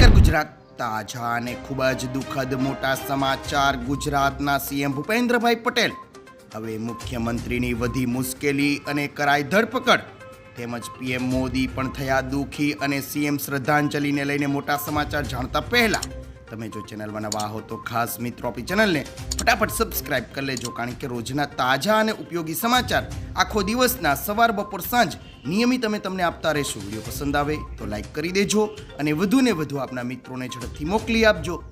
નમસ્કાર ગુજરાત, તાજા અને ખૂબ જ દુઃખદ મોટા સમાચાર ગુજરાતના સીએમ ભૂપેન્દ્રભાઈ પટેલ, હવે મુખ્યમંત્રીની વધી મુશ્કેલી અને કરાઈ ધરપકડ, તેમજ પીએમ મોદી પણ થયા દુઃખી અને સીએમ શ્રદ્ધાંજલિને લઈને મોટા સમાચાર જાણતા પહેલા તમે જો ચેનલમાં નવા હો તો ખાસ મિત્રો આપણી ચેનલને ફટાફટ સબસ્ક્રાઇબ કરી લેજો, કારણ કે રોજના તાજા અને ઉપયોગી સમાચાર આખો દિવસના સવાર, બપોર, સાંજ નિયમિત અમે તમને આપતા રહેશું. વીડિયો પસંદ આવે તો લાઇક કરી દેજો અને વધુને વધુ આપના મિત્રોને ઝડપથી મોકલી આપજો.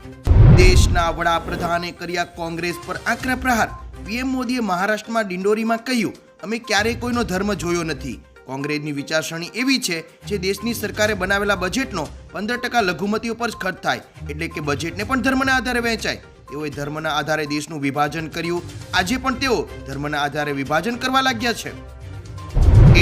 દેશના વડાપ્રધાને કર્યા કોંગ્રેસ પર આકરા પ્રહાર. પીએમ મોદીએ મહારાષ્ટ્રમાં ડિંડોરીમાં કહ્યું, અમે ક્યારેય કોઈનો ધર્મ જોયો નથી. કોંગ્રેસની વિચારસરણી એવી છે જે દેશની સરકારે બનાવેલા બજેટનો પંદર ટકા લઘુમતીઓ પર જ ખર્ચ થાય, એટલે કે બજેટને પણ ધર્મના આધારે વહેંચાય. તેઓએ ધર્મના આધારે દેશનું વિભાજન કર્યું. આજે પણ તેઓ ધર્મના આધારે વિભાજન કરવા લાગ્યા છે.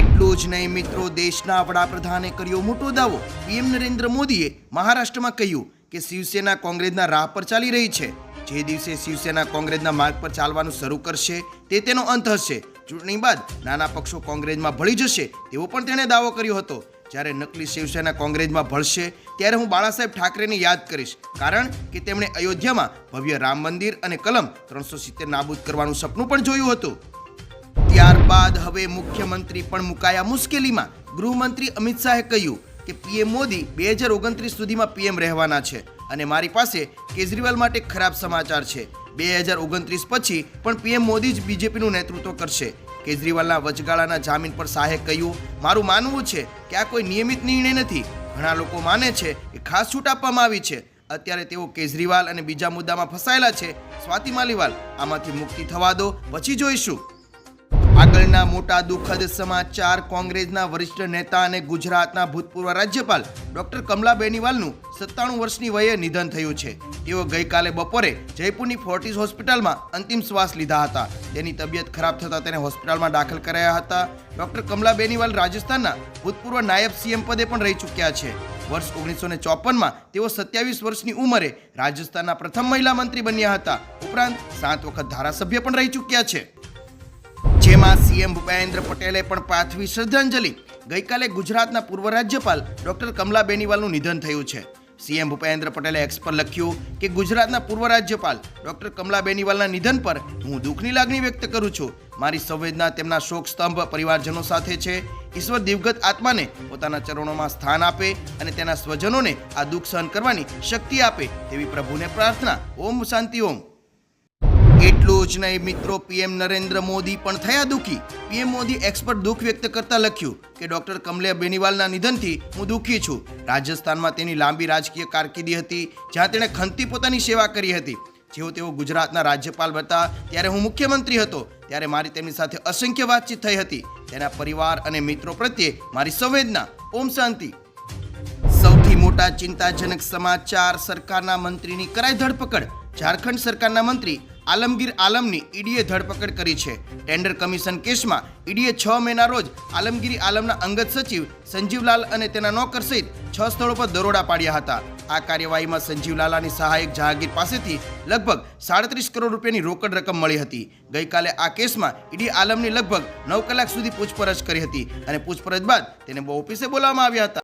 એટલું જ નહીં મિત્રો, દેશના વડાપ્રધાને કર્યો મોટો દાવો. પીએમ નરેન્દ્ર મોદીએ મહારાષ્ટ્રમાં કહ્યું કે શિવસેના કોંગ્રેસના રાહ પર ચાલી રહી છે. જે દિવસે શિવસેના કોંગ્રેસના માર્ગ પર ચાલવાનું શરૂ કરશે, તે તેનો અંત હશે. ચૂંટણી બાદ નાના પક્ષો કોંગ્રેસમાં ભળી જશે તેવો પણ તેણે દાવો કર્યો હતો. જ્યારે નકલી શિવસેના કોંગ્રેસમાં ભળશે, ત્યારે હું બાળાસાહેબ ઠાકરેને યાદ કરીશ. કારણ કે તેમણે અયોધ્યામાં ભવ્ય રામ મંદિર અને કલમ ત્રણસો સિત્તેર નાબૂદ કરવાનું સપનું પણ જોયું હતું. ત્યારબાદ હવે મુખ્યમંત્રી પણ મુકાયા મુશ્કેલીમાં. ગૃહમંત્રી અમિત શાહે કહ્યું કે, પીએમ મોદી બે હજાર ઓગણત્રીસ સુધીમાં પીએમ રહેવાના છે અને મારી પાસે કેજરીવાલ માટે ખરાબ સમાચાર છે. બે હજાર ઓગણત્રીસ પછી પણ પીએમ મોદી જ બીજેપીનું નેતૃત્વ કરશે. કેજરીવાલના વચગાળાના જામીન પર શાહે કહ્યું, મારું માનવું છે કે આ કોઈ નિયમિત નિર્ણય નથી. ઘણા લોકો માને છે કે ખાસ છૂટ આપવામાં આવી છે. અત્યારે તેઓ કેજરીવાલ અને બીજા મુદ્દામાં ફસાયેલા છે. સ્વાતિ માલીવાલ, આમાંથી મુક્તિ થવા દો, પછી જોઈશું. આગળના મોટા દુઃખદ સમાચાર, કોંગ્રેસના વરિષ્ઠ નેતા અને ગુજરાતના ભૂતપૂર્વ રાજ્યપાલ ડોક્ટર કમલા બેનીવાલનું સત્તાણું વર્ષની વયે નિધન થયું છે. તેઓ ગઈકાલે બપોરે જયપુરની ફોર્ટિસ હોસ્પિટલમાં અંતિમ શ્વાસ લીધા હતા. તેની તબિયત ખરાબ થતાં તેને હોસ્પિટલમાં દાખલ કરાયા હતા. ડોક્ટર કમલા બેનીવાલ રાજસ્થાનના ભૂતપૂર્વ નાયબ સીએમ પદે પણ રહી ચૂક્યા છે. વર્ષ ઓગણીસો ને ચોપનમાં તેઓ સત્યાવીસ વર્ષની ઉંમરે રાજસ્થાનના પ્રથમ મહિલા મંત્રી બન્યા હતા. ઉપરાંત સાત વખત ધારાસભ્ય પણ રહી ચૂક્યા છે. જેમાં સીએમ ભૂપેન્દ્ર પટેલે પણ પાથવી શ્રદ્ધાંજલિ. ગઈકાલે ગુજરાતના પૂર્વ રાજ્યપાલ ડોક્ટર કમલા બેનીવાલનું નિધન થયું છે. સીએમ ભૂપેન્દ્ર પટેલે એક્સ પર લખ્યું કે ગુજરાતના પૂર્વ રાજ્યપાલ ડોક્ટર કમલા બેનીવાલના નિધન પર હું દુઃખની લાગણી વ્યક્ત કરું છું. મારી સંવેદના તેમના શોક સ્તંભ પરિવારજનો સાથે છે. ઈશ્વર દિવગત આત્માને પોતાના ચરણોમાં સ્થાન આપે અને તેના સ્વજનોને આ દુઃખ સહન કરવાની શક્તિ આપે તેવી પ્રભુને પ્રાર્થના. ઓમ શાંતિ ઓમ. એટલું જ નહીં મિત્રો, પીએમ નરેન્દ્ર મોદી પણ થયા દુઃખી. પીએમ મોદી એક્સપર્ટ દુઃખ વ્યક્ત કરતા લખ્યું કે ડોક્ટર કમલ્યા બેનીવાલના નિધનથી હું દુઃખી છું. રાજસ્થાનમાં તેની લાંબી રાજકીય કારકિર્દી હતી, જ્યાં તેણે ખંતી પોતાની સેવા કરી હતી. જેઓ તેઓ ગુજરાતના રાજ્યપાલ હતા ત્યારે હું મુખ્યમંત્રી હતો, ત્યારે મારી તેમની સાથે અસંખ્ય વાતચીત થઈ હતી. તેના પરિવાર અને મિત્રો પ્રત્યે મારી સંવેદના, ઓમ શાંતિ. સૌથી મોટા ચિંતાજનક સમાચાર સરકારના મંત્રીની કરાઈ ધરપકડ. ઝારખંડ સરકારના મંત્રી આલમગીર આલમની ઈડીએ ધરપકડ કરી છે. ટેન્ડર કમિશન કેસમાં ઈડીએ છ મેના રોજ આલમગીરી આલમના અંગત સચિવ સંજીવલાલ અને તેના નોકર સહિત છ સ્થળો પર દરોડા પાડ્યા હતા. આ કાર્યવાહીમાં સંજીવલાલાની સહાયક જહાંગીર પાસેથી લગભગ સાડત્રીસ કરોડ રૂપિયાની રોકડ રકમ મળી હતી. ગઈકાલે આ કેસમાં ઈડી આલમની લગભગ નવ કલાક સુધી પૂછપરછ કરી હતી અને પૂછપરછ બાદ તેને ઓફિસે બોલાવવામાં આવ્યા હતા.